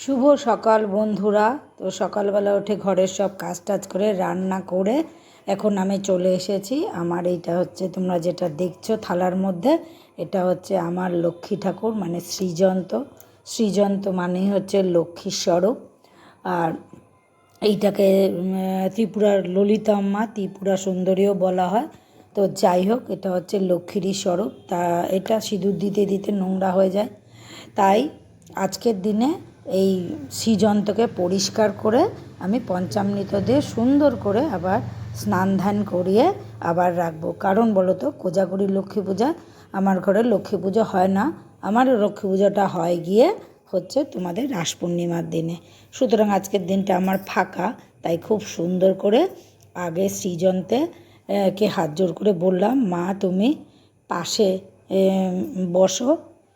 শুভ সকাল বন্ধুরা। তো সকালবেলা উঠে ঘরের সব কাজ টাজ করে, রান্না করে এখন আমি চলে এসেছি। আমার এইটা হচ্ছে, তোমরা যেটা দেখছ থালার মধ্যে, এটা হচ্ছে আমার লক্ষ্মী ঠাকুর মানে শ্রীযন্ত শ্রীযন্ত মানেই হচ্ছে লক্ষ্মীর স্বরূপ। আর এইটাকে ত্রিপুরার ললিতাম্মা ত্রিপুরা সুন্দরীও বলা হয়। তো যাই হোক, এটা হচ্ছে লক্ষ্মীরই স্বরূপ। তা এটা সিঁদুর দিতে দিতে নোংরা হয়ে যায়। তাই আজকের দিনে এই শ্রীযন্ত্রকে পরিষ্কার করে আমি পঞ্চামৃত দিয়ে সুন্দর করে আবার স্নান ধান করিয়ে আবার রাখব। কারণ বলো তো, কোজাগরি লক্ষ্মী পূজা আমার ঘরে লক্ষ্মী পুজো হয় না। আমার লক্ষ্মী পুজোটা হয় গিয়ে হচ্ছে তোমাদের রাস পূর্ণিমার দিনে। সুতরাং আজকের দিনটা আমার ফাঁকা, তাই খুব সুন্দর করে আগে সৃজনতে কে হাত জোর করে বললাম, মা, তুমি পাশে বসো।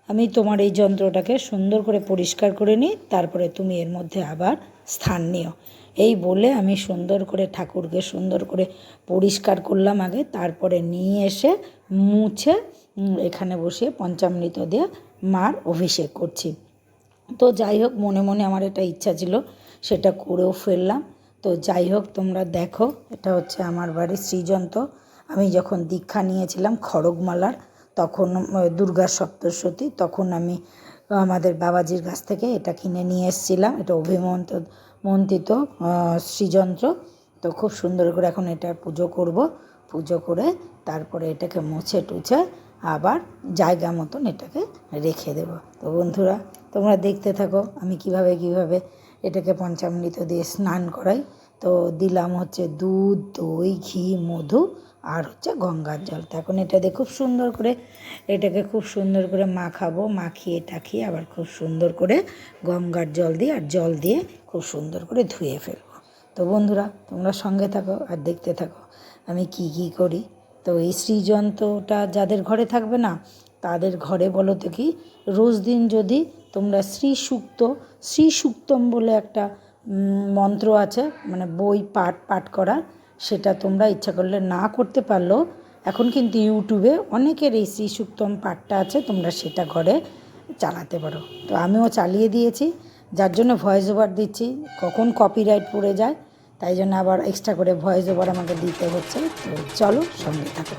আমি তোমার এই যন্ত্রটাকে সুন্দর করে পরিষ্কার করে নিই, তারপরে তুমি এর মধ্যে আবার স্থান নিও। এই বলে আমি সুন্দর করে ঠাকুরকে সুন্দর করে পরিষ্কার করলাম আগে, তারপরে নিয়ে এসে মুছে এখানে বসিয়ে পঞ্চামৃত দিয়ে মার অভিষেক করছি। তো যাই হোক, মনে মনে আমার এটা ইচ্ছা ছিল, সেটা করেও ফেললাম। তো যাই হোক, তোমরা দেখো, এটা হচ্ছে আমার বাড়ির শ্রীযন্ত্র আমি যখন দীক্ষা নিয়েছিলাম খড়গমালার তখন দুর্গা সপ্তশতী তখন আমি আমাদের বাবাজির কাছ থেকে এটা কিনে নিয়ে এসেছিলাম। এটা অভিমন্ত মন্ত্রিত শ্রীযন্ত্র। তো খুব সুন্দর করে এখন এটা পুজো করব। পুজো করে তারপরে এটাকে মুছে টুছে আবার জায়গা মতন এটাকে রেখে দেব। তো বন্ধুরা, তোমরা দেখতে থাকো আমি কীভাবে কীভাবে এটাকে পঞ্চামৃত দিয়ে স্নান করাই। তো দিলাম হচ্ছে দুধ, দই, ঘি, মধু আর হচ্ছে গঙ্গার জল। তো এখন এটা দিয়ে খুব সুন্দর করে, এটাকে খুব সুন্দর করে মাখাবো, মাখিয়ে টাখিয়ে আবার খুব সুন্দর করে গঙ্গার জল দিয়ে আর জল দিয়ে খুব সুন্দর করে ধুয়ে ফেলব। তো বন্ধুরা, তোমরা সঙ্গে থাকো আর দেখতে থাকো আমি কি কি করি। তো এই শ্রীযন্ত্রটা যাদের ঘরে থাকবে না, তাদের ঘরে বলো তো কি, রোজ দিন যদি তোমরা শ্রী সুক্ত শ্রী সুক্তম বলে একটা মন্ত্র আছে মানে বই পাঠ পাঠ করার সেটা তোমরা ইচ্ছা করলে না করতে পারলেও এখন কিন্তু ইউটিউবে অনেকের এই শ্রী সুক্তম পাঠটা আছে, তোমরা সেটা ঘরে চালাতে পারো। তো আমিও চালিয়ে দিয়েছি, যার জন্য ভয়েস ওভার দিচ্ছি, কখন কপিরাইট পড়ে যায়, তাই জন্য আবার এক্সট্রা করে ভয়েস ওভার আমাকে দিতে হচ্ছে। তো চলো সঙ্গে থাকো।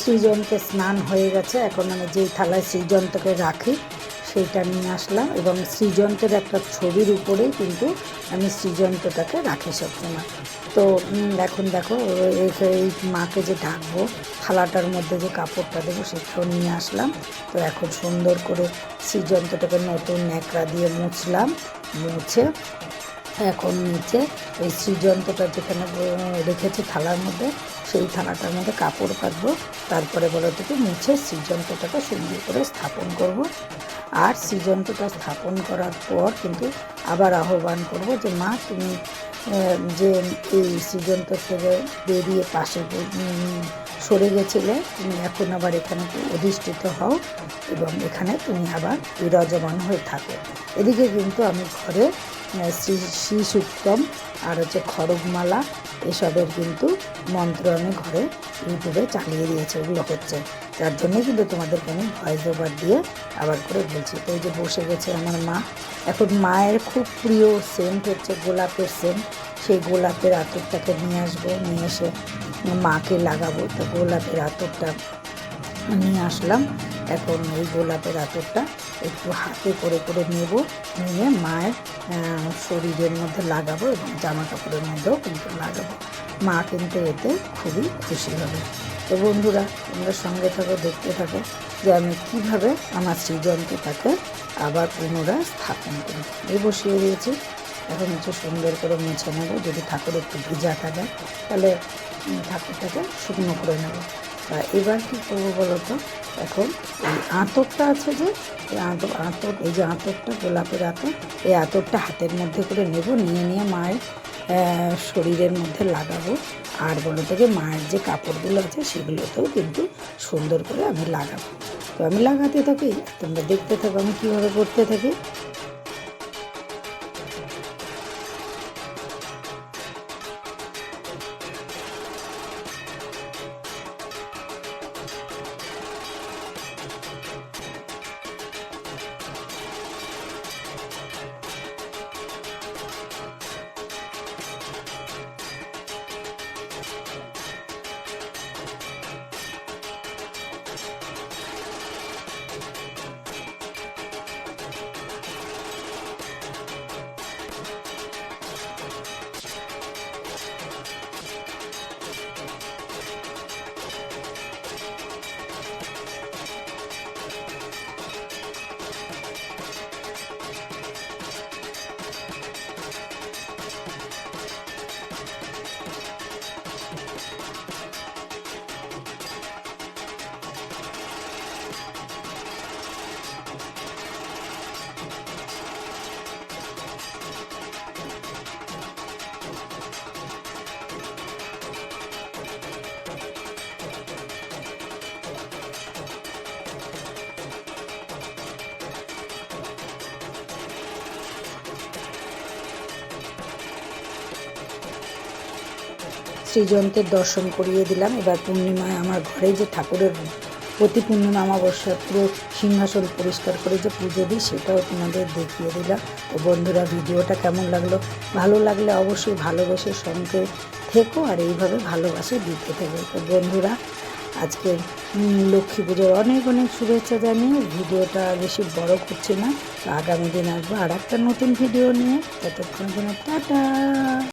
সৃজনকে স্নান হয়ে গেছে। এখন আমি যেই থালায় সৃজনটাকে রাখি, সেইটা নিয়ে আসলাম এবং সৃজন্তের একটা ছবির উপরেই কিন্তু আমি সৃজন্তটাকে রাখি সবসময়। তো এখন দেখো, এই মাকে যে ঢাকবো থালাটার মধ্যে যে কাপড়টা দেবো, সেটাও নিয়ে আসলাম। তো এখন সুন্দর করে সৃজন্তটাকে নতুন ন্যাকড়া দিয়ে মুছলাম, মুছে এখন নিচে এই সৃজন্তটা যেখানে রেখেছি থালার মধ্যে, সেই থালাটার মধ্যে কাপড় কাটবো। তারপরে বলো থেকে মুছে সৃজন্তটাকে সুন্দর করে স্থাপন করব। আর সৃজন্তটা স্থাপন করার পর কিন্তু আবার আহ্বান করব যে, মা, তুমি যে এই সৃজন্ত থেকে বেরিয়ে পাশে সরে গেছিলে, তুমি এখন আবার এখানে অধিষ্ঠিত হও এবং এখানে তুমি আবার বিরাজমান হয়ে থাকো। এদিকে কিন্তু আমি ঘরে শ্রী শ্রী সুক্তম আর হচ্ছে খড়গমালা, এসবের কিন্তু মন্ত্র আমি ঘরে ইউটিউবে চালিয়ে দিয়েছে, ওগুলো হচ্ছে। যার জন্যই কিন্তু তোমাদেরকে আমি ভয়েস ওভার দিয়ে আবার করে বলছি। তো এই যে বসে গেছে আমার মা, এখন মায়ের খুব প্রিয় সেন্ট হচ্ছে গোলাপের সেন্ট সেই গোলাপের আতরটাকে নিয়ে আসব, নিয়ে এসে মাকে লাগাবো। তো গোলাপের আতরটা নিয়ে আসলাম। এখন ওই গোলাপের আতরটা একটু হাতে করে করে নেব, নিয়ে মায়ের শরীরের মধ্যে লাগাবো এবং জামা কাপড়ের মধ্যেও কিন্তু লাগাবো। মা কিন্তু এতে খুবই খুশি হবে। তো বন্ধুরা, তোমরা সঙ্গে থাকো, দেখতে থাকো যে আমি কীভাবে আমার সৃজনটাকে আবার পুনরায় স্থাপন করি। এই বসিয়ে দিয়েছি। এখন একটু সুন্দর করে মুছে নেব। যদি ঠাকুর একটু ভিজা থাকে তাহলে ঠাকুরটাকে শুকনো করে নেব। এবার কী করব বলো তো? এখন এই আঁতরটা আছে যে, এই আঁতর আঁতর এই যে আঁতরটা গোলাপের আঁতর এই আঁতরটা হাতের মধ্যে করে নেব, নিয়ে নিয়ে মায়ের শরীরের মধ্যে লাগাবো। আর বলো থেকে মায়ের যে কাপড়গুলো আছে, সেগুলোতেও কিন্তু সুন্দর করে আমি লাগাবো। তো আমি লাগাতে থাকি, তোমরা দেখতে থাকো আমি কীভাবে করতে থাকি। শ্রীযন্ত্রের দর্শন করিয়ে দিলাম। এবার পূর্ণিমায় আমার ঘরে যে ঠাকুরের প্রতি পূর্ণিমা পুরো সিংহাসন পরিষ্কার করে যে পুজো দিই, সেটাও তোমাদের দেখিয়ে দিলাম। তো বন্ধুরা, ভিডিওটা কেমন লাগল? ভালো লাগলে অবশ্যই ভালোবেসে সঙ্গে থেকো আর এইভাবে ভালোবাসে দিতে থেকো। তো বন্ধুরা, আজকে লক্ষ্মী পুজোর অনেক অনেক শুভেচ্ছা জানিয়ে ভিডিওটা বেশি বড় করছি না। তো আগামী দিন আসব আর একটা নতুন ভিডিও নিয়ে। ততক্ষণ জন্য টাটা!